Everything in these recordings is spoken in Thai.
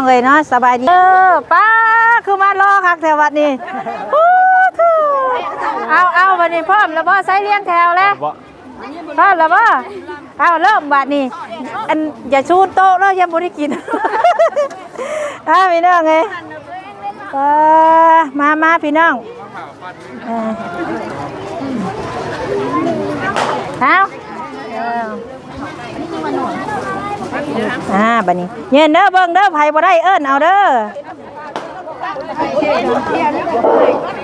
องเลยเนาะสบายดีเออป้าคือมารอคักแถววัดนี้ฮู้ทูเอาเอาวันนี้พร้อมแล้วบ่ใส่เลี้ยงแถวแล้วบ่พร้อมแล้วบ่เอาเริ่มบัดนี้อันอย่าชูโต๊ะแล้วยังบ่ได้กินอ้าพี่น้องเอ้ยมามาพี่น้องเออเอา อ่าบัดนี้เย็นเด้อเบิ่งเด้อไผบ่ได้เอิ้นเอาเด้อ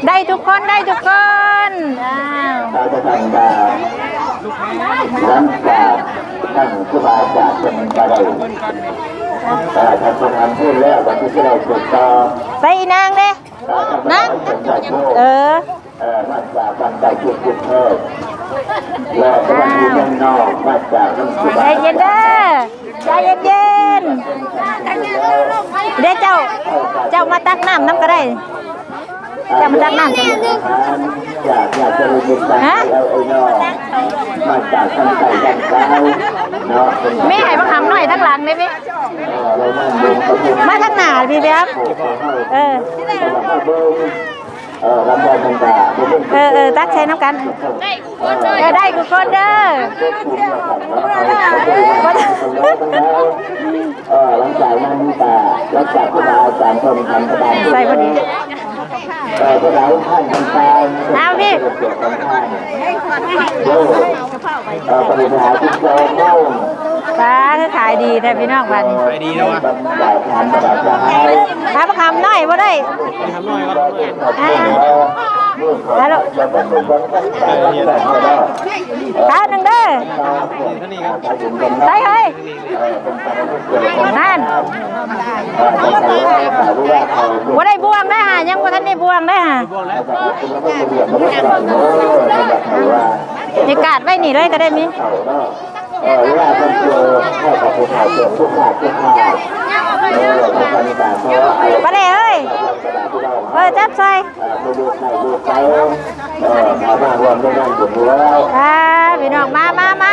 ได้ทุกคนได้ทุกคนอ้าวเราจะทำการหลังจากท่านครูบาอาจารย์เป็นกระไดแต่ท่านเป็นพูดแล้ววันที่เราติดต่อไปอีนางเด้นั่งเป็นใจโชคเออเออมาจากบันไดจุดจุดเพิ่มและวันนี้ยังนอกมาจากนครูใจบาเย็นจารย์เด้อ ใจเย็นเย็นๆเด้อเจ้า เจ้ามาตักน้ำน้ำก็ได้จะมาตักน้ำกันอยากอยากจะรู้จักกันแล้วไอ้นอกมาจากท่านไก่ยันเก้าเนาะเป็นแม่ให้มาหำหน่อยทั้งหลังได้ไหมเออเรานั่งดูประชุมมาทั้งหน้าพี่แบ๊บเออ เออรับได้บรรดาเออเออตักใช้น้ำกันเออได้ทุกคนเด้อหลังจากนั้นตาหลังจากที่เราอาจารย์ชมทำกระดานใส่พอดีเออพวกเราท่านทำตามเอาพี่เออปฏิบัติที่โจมเล่า ป้าคือขายดีแท้พี่น้องบ้านนี้ไปดีแล้ววะบรรดาทานประดาษให้หาประคำหน่อยบ่ได้ไปทำหน่อยครับอ่าฮัลโหลจะเป็นคนที่ได้ได้ได้ข้าวหนึ่งเด้อท่านนี้ครับใส่เฮ้ยนั่นบ่ได้บวงได้หายังบ่ทันได้บวงได้หานี่กาดไว้นี่เลยก็ได้มิ เออว่าเป็นเจอให้กับผู้ชายเจอผู้ขาดผู้ขาดเออทำการต่างเพราะว่าอะไรปลาเล่เอ้ยเออจับใส่ไม่ดูใครดูใครเออมาบ้านรวมด้นั่งอยู่แล้วอ่าพี่น้องมามามา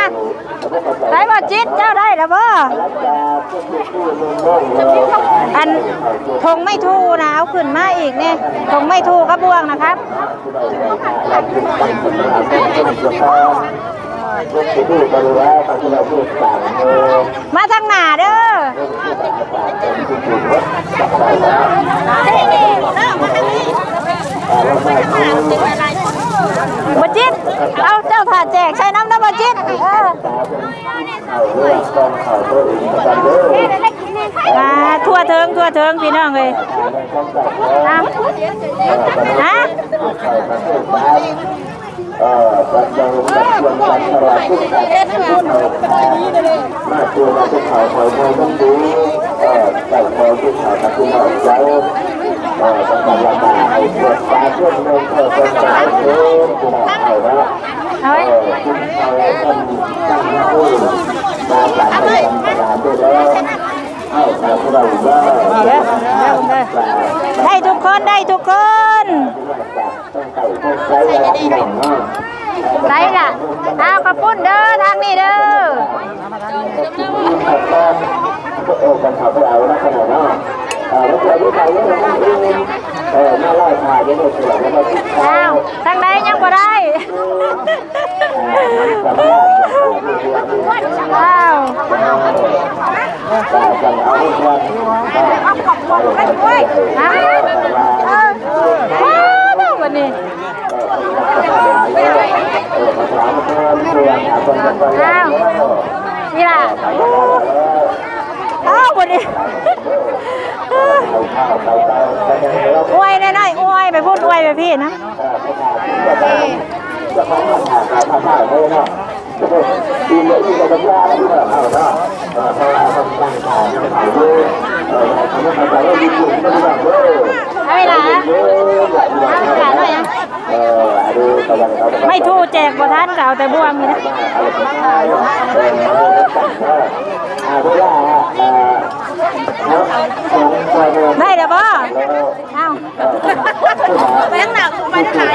ใส่บ่จิตเจ้าได้แล้วบ่อันทงไม่ทูนะเอาขึ้นมาอีกเนี่ยทงไม่ทูกับบวงนะครับ ที่บริวาทาพูดต่างเออมาทางหน้าเด้อบ่จิตเอาเจ้าถาแจกใส่น้ำน้ำบ่จิตเออมาทั่วเทิงทั่วเทิงพี่น้องเลยฮะ อ่อบัดยังบัดยังบัดสลายทุกข์มาตัวมาทุกข่าวคอยมองต้องดูเอ่อใส่คอยทุกข่าวกับคุณหมอเจ้าต้องการระบายปวดตาเพื่อนเมืองเพื่อเป็นสายเพื่อนคุณหมอเขาว่าเอาไว้เอ่อคุณเขาต้องตั้งคู่มาหลังในธรรมดาด้วยแล้วเอาแต่พวกเราว่าเด้อเด้อเด้อได้ทุกคนได้ทุกคน ได้ละเอากระปุ้นเด้อทางนี้เด้อเออกันเขาไปเอาแล้วขนาดนั้นเออแล้วเราดูไปว่าเราไม่เออมาไล่ถ่ายยังไม่เสร็จแล้วก็คิดเอาทางใดยังบ่ได้อ้าวแต่กันเอาทุกวันฮะเออว้าววันนี้ เออภาษาเพื่อนเพื่อนอาคนกันไป อ้าวนี่ล่ะ อววันนี้เอาข้าวเอาเตาไปยังเราอวยหน่อยๆอวยไปพูดอวยไปพี่นะจะของมันหาขายผ้าผ้าเลยเนาะตีเลยที่เราจะยาที่เราเอาเนาะเออเว่าถ้ายยังขายเยอาไม่เข้าใจว่าดีอยู่ไม่ได้เยอะเอาเวลาเยอะหลายอย่างเออดูตะวันเขาไม่ทูแจกบ่ทันก็เอาแต่บวงนี่นะ ไรก็ได้เอออาเวลาเอ่อเนาะของตัวเองได้เด้อบ่เอ้าไปทั้งหนักไปทั้งไหน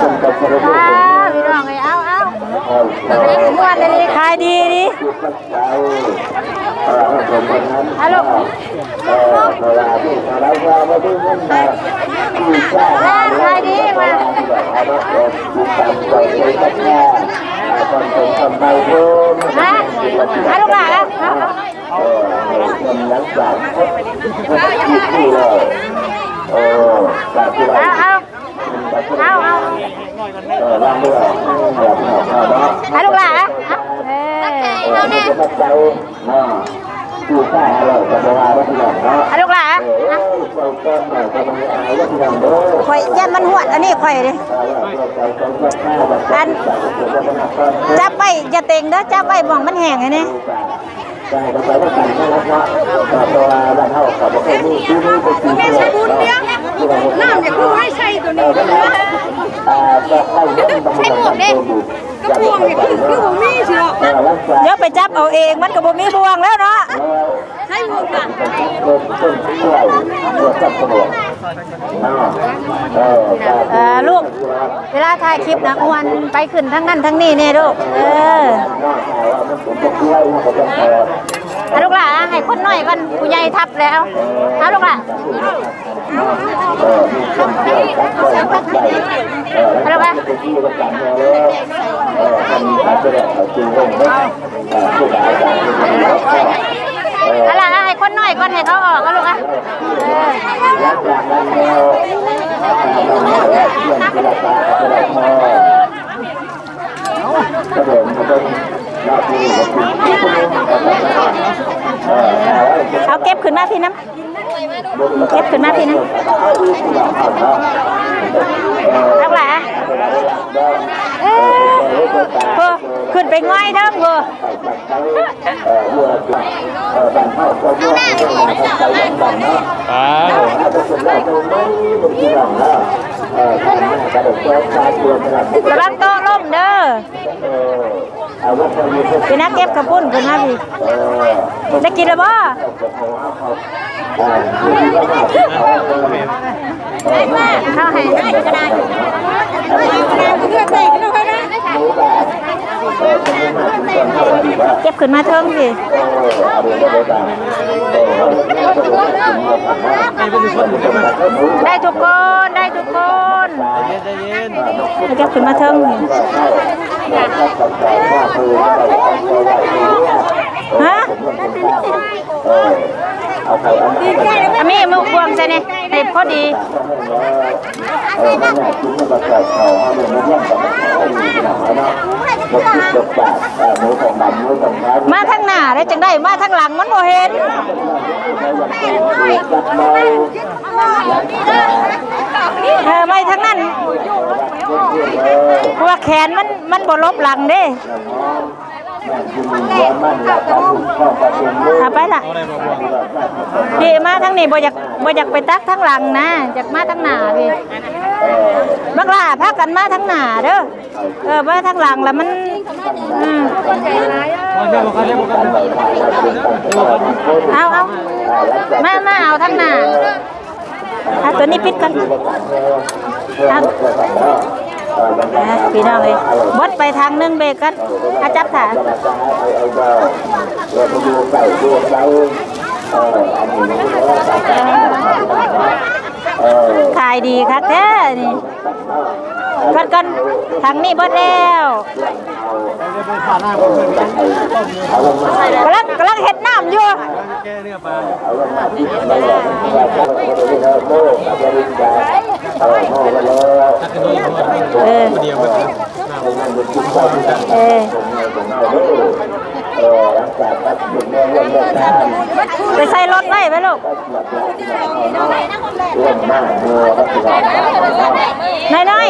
จนกับกระดูกอ้าพี่น้องเอ้ยเอาเอาเออเออม่วนเลยขายดีดิใจเออผมคนนั้นฮัลโหลเออเวลาที่เราเราไม่ได้เงินมาที่จ้างอ่าสบายดีมา เอาละเออที่ตามใจเลยสักแค่คนเป็นคนไปเพิ่มฮะฮัลโหลล่ะเออคนหลังจากที่ที่เลยเออจากที่เราเอาเอาเอาเอาเออเราเมื่อแบบเราเนาะฮัลโหลล่ะเออเออจะมาใจเนาะดูใช่อะไรจะมาว่าที่เข่อยยันมันหวดอันนี้ข่อยดิอันจับไปอย่าเต็งเด้อจับไปมองมันแห้งไงนี่ใช่ก็ไปว่ากันนะครับเนาะตัวบ้านเฮากับบ่เคยมีที่นี่ก็คือแม่ใช้บุญเดียวน้ำอย่าคือให้ใช้ตัวนี้อ่าก็ให้เงินบำรุงกันตัวอยู่กระพวงเนี่ยคือคือบ่มีสิเนาะรักษาเดี๋ยวไปจับเอาเองมันก็บ่มีบ่วงแล้วเนาะ ใช้บุญค่ะเริ่มต้นช่วยเพื่อจับสะดวกเออเออลูก เวลาถ่ายคลิปนะอ้วนไปขึ้นทั้งนั้นทั้งนี้เนี่ยลูก เออเอาลูกหล่ะให้คนหน่อยก่อนผู้ใหญ่ทับแล้วเอาลูกหล่ะเออมีคนช่วยจับช่วยจับใจเอาลูกหล่ะเอา คนหนก่อนให้เขาออกเอาลูกอะเออหลังจากนั้นแล้วเราเรียนกีฬาการกีฬาพอกระโดดมันต้องรอบนี้ก็คือเอาเก็บขึ้นมาพี่น้ำเก็บขึ้นมาพี่น้ำเอาล่ะเออขึ้นไปง่อยเด้อเออเออเมื่อเออบ้านเฮาก็ว่าใจบ้านเนาะอ่าถ้าเป็นคนเร ว้าวกระวังโต๊ะล่มเด้อเออเอาว่าคนนพี่นะเก็บกระปุ้นขึ้นมาพี่เออได้กินแล้วบ่อ่าที่ว่าเขาเออเข้าให้ได้ก็ได้ เก็บขึ้นมาเทิงสิได้ทุกคนได้ทุกคนเก็บขึ้นมาเทิงสิฮะ อามีมือควงใส่เนี่ยให้พอดีมากกินมันก็ใส่เขาเอาเรื่องนี้งหน้าได้จังได้มาทางหลังมันบ่เห็นเออไปทางนั้นเพราะว่าแขนมันมันบ่ลบหลังเด้ คุณร้อนมันหลับตาคุณข้อประชุมมือเอาไปล่ะ พี่มาทางนี้บ่อยากบ่อยากไปตักทางหลังนะอยากมาทางหน้าพี่บักล่าพากันมาทางหน้าเด้อเออมาทางหลังแล้วมันอืมเอบอกกันเอาเอามามาเอาทางหน้าเอาตัวนี้ปิดก่อนเอา อะพี่น้องเอ้ยบดไปทางนึงเบรกกันอาจับขาเราไปดูไก่ดูไก่เอออันขายดีครับแท้นี่กัดกันทางนี้บดแล้วผ่านหน้าผมเพื่อนกันเอกำลังกำลังเฮ็ดน้ำอยู่แกเนื้อปลา เอาลงมาที่นี่เลยว่าจะไปดูเธอเออเออเออไปใส่รถไว้ไหมลูกเรื่องมากเมื่อรัฐบาลน้อย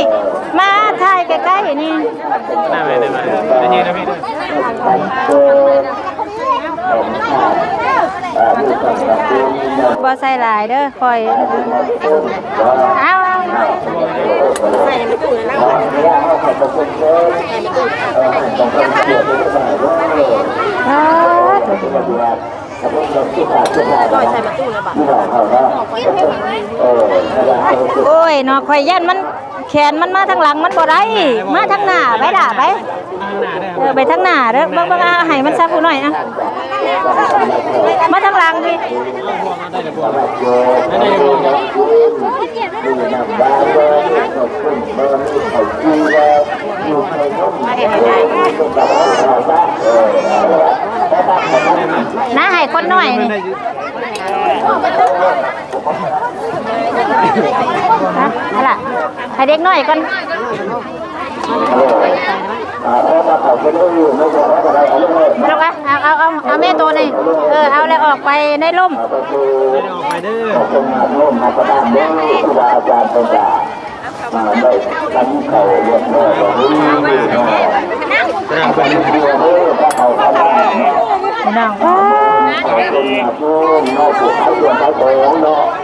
มาถ่ายใกล้ๆนี่หน้ไหนได้ไหมได้ยินนะพี่ด้วยการเปิดของชาติอ่าผู้กำกับดูนี่นะบ่ใส่หลายเด้อคอยเอา เอาใส่ในตู้ยนะว่าอบคุณเพิ่มเออต้องการเกี่ยวกับอยเอาที่เราดูแลสมมติเราที่ขาดที่ขาดใส่มาตู้เลยนออเวลาเขาโอ้ยเนาะข่อยยันมัน แขนมันมาทางหลังมันบ่ได้ มาทางหน้าไปล่ะไปข้างหน้าได้เออไปทางหน้าเด้อเบิ่งเบิ่งเอาให้มันซับผู้หน่อยอะมาทางหลังพี่ได้เดี๋ยวบวกโยได้เดี๋ยวบวกดูนำได้เลยขอบคุณเบอร์นี้เขาจีเลยอยู่ในร่มต้องกับเราบ้างเออแต่บ้านของมันน้าให้คนหน่อยนี่ ฮะเอาล่ะให้เด็กหน่อยก่อนเพราะว่าเขาไม่ได้อยู่ไม่ใช่อะไรอะไรเลยลูกอะเอาเอาเอาเอาแม่ตัวนี่เออเอาแล้วออกไปในร่มอได้อกไปเด้อขอบคุณมาโน้องค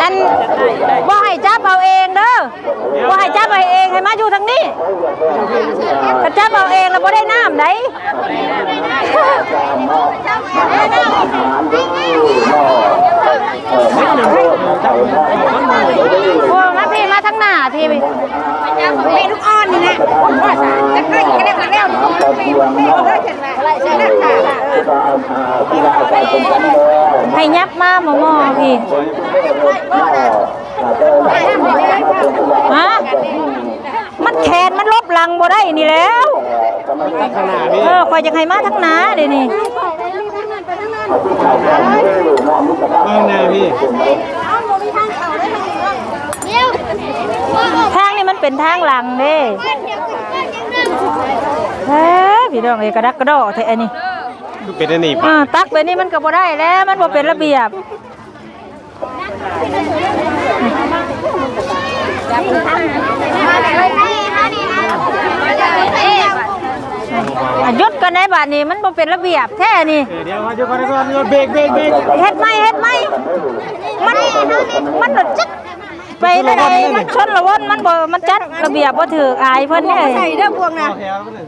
อันบ่ให้จับเอาเองเด้อบ่ให้จับเอาเองให้มาอยู่ทางนี้ถ้าจับเอาเองแล้วบ่ได้น้ำไดอาหารด้วยเนาะเออไม่ต้องพูดเขาเนาะโอ้มาพี่มาทางหน้าพี่พี่มีลูกอ่อนนี่นะว่าสารจะใกล้กันแล้วกันแล้ว ให้ยับมาหมอหมอพี่ฮะมันแขนมันลบหลังบ่ได้นี่แล้วข้างหน้าพี่เออคอยจะให้มาทางหน้าเดี๋ยวนี้ข้างหน้าพี่ทางนี่มันเป็นทางหลังเด้เฮ้ยพี่น้องเอ้ยกระดักกระโดดแท้อันนี้ คือเป็นอันนี้อ่าตักไปนี่มันก็บ่ได้แล้วมันบ่เป็นระเบียบอะหยุดกันในบาดนี้มันบ่เป็นระเบียบแท้นี่เดี๋ยวมาเดี๋ยวก่อนเดี๋ยวก่อนเบรกเบรกเบรกเฮ็ดไหมเฮ็ดไหมมันมันหลุดจัก ไปได้ไดมันชนละวนมันบ่มันจัดระเบียบบ่ถูกอายเพิ่นเด้ใส่เด้อพวงนะแถวมันเลย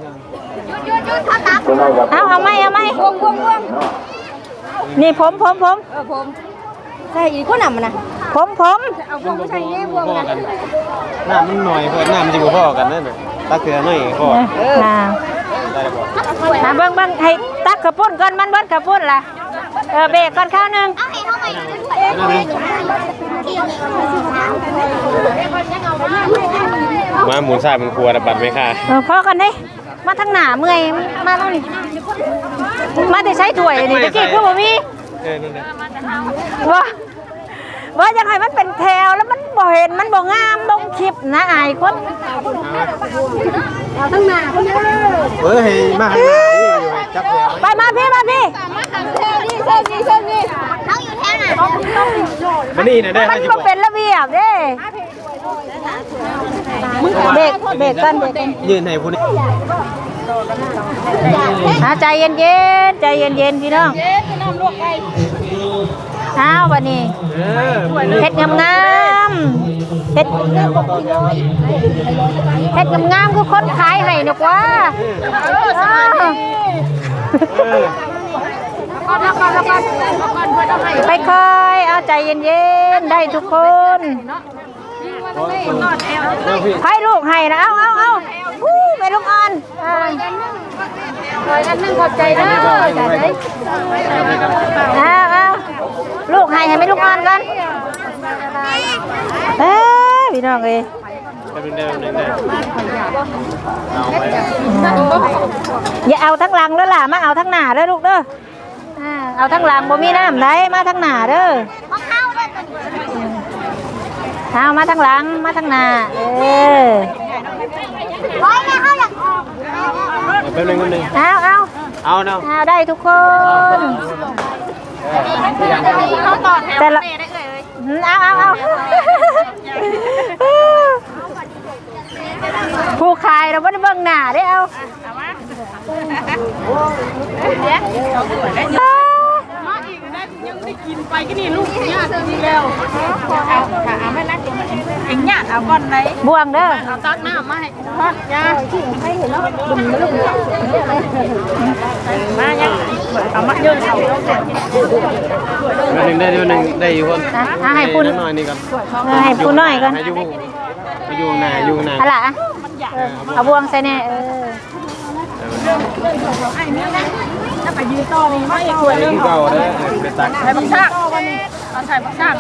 เอาเอาไหมเอาไหมพวงพวงพวงนี่ผมผมผมเออผมใส่อีกคนหนำมันนะผมผมเอาพวงมาใส่นี่พวงพ่อนะกันน้ำมันหน่อยเพื่อนน้ำมันจะบ่พ่อกันนั่นน่ะตักเสือหน่อยพ่ออ่าได้แล้วบ่มาเบิ่งเบิ่งให้ตักข้าวปุ้นก่อนมันเบิดข้าวปุ้นล่ะ เออเบรกก่อนข้าวหนึงนั่นนี่มาหมุนซ้ายมันครัวระบัดไหมค่ะเออพอกันเด้มาทางหน้าเมื่อยมาตรงนี้มาแต่ใช้ถ้วยนี่ตะกี้คือบ่มีเออนั่นแหละว่าว่ายังไงมันเป็นแถวแล้วมันบ่เห็นมันบ่งามลงคลิปนะอายคนเอาทั้งหน้าคนเด้อเฮ้ยมาข้างหน้านี่อยู่ให้จับแถวไปมาพี่มาพี่ มาขังเท่นี่เท่นี่เท่นี่ทั้งอยู่แท่ไหนมานี่น่ะได้มันห้าสิบบ่บาเป็นระเบียบเด้เบรกเบรกกันเบรกกันยืนให้ผู้นี้อ่าใจเย็นเย็นๆใจเย็นเย็นๆพี่น้องเอ๊ะน้ำลวกไก่อ้าววันนี้เออเฮ็ดงามงามๆเฮ็ดเฮ็ดงามงามๆคือคนขายให้นกว่าอ้าวเออ ก่อนแล้วก่อนแล้วก่อนแล้วก่อนเพื่อนเอาให้ไปคอยเอาใจเย็นๆได้ทุกคนเออพี่ให้ลูกให้นะเอาเอาเอาฮู้ไปลูกอ่อนอ่าคอยกันนั่งขอบใจเด้อจ้ะเด้เอาเอาลูกให้ให้ไม่ลูกอ่อนกันเอ้ยพี่น้องเอ้ยอย่าเอาทั้งหลังเด้อล่ะมาเอาทั้งหน้าเด้อลูกเด้อ อ่าเอาทั้งหลังบ่มีน้ำไหลมาทั้งหน้าเด้อเอามาทั้งหลังมาทั้งหน้าเออเอาแป๊บนึงแป๊บนึงเอาเอาเอาเนาะเอาได้ทุกคนเขาต่อแถวแต่ละเมย์ได้เลยอืมเอาเอาเอาผู้ขายเราไม่ได้เบิ่งหน้าได้เอา ไปก็นี่ลูกเนี่ยจริงแล้วเอาค่ะเอาไม่รักตัวมันเอ็งหยาดเอาก้อนไหนบ่วงเด้อเอาตักน้ำมาให้ทอดยามายังเอามาเยอะเอาวันหนึงได้วันหนึงได้อยู่คนให้คุณน้อยนี่ก่อนให้คุณน้อยก่อนอยู่อยู่ข้างหน้าอยู่ข้างหน้าอาล่ะอะเออเอาบ่วงใส่แน่เออ ถ้าไปยืนต่อนี่ไม่ควรไปกินเก่าได้อไปตักใช้บักชากตอนใส่บักชาก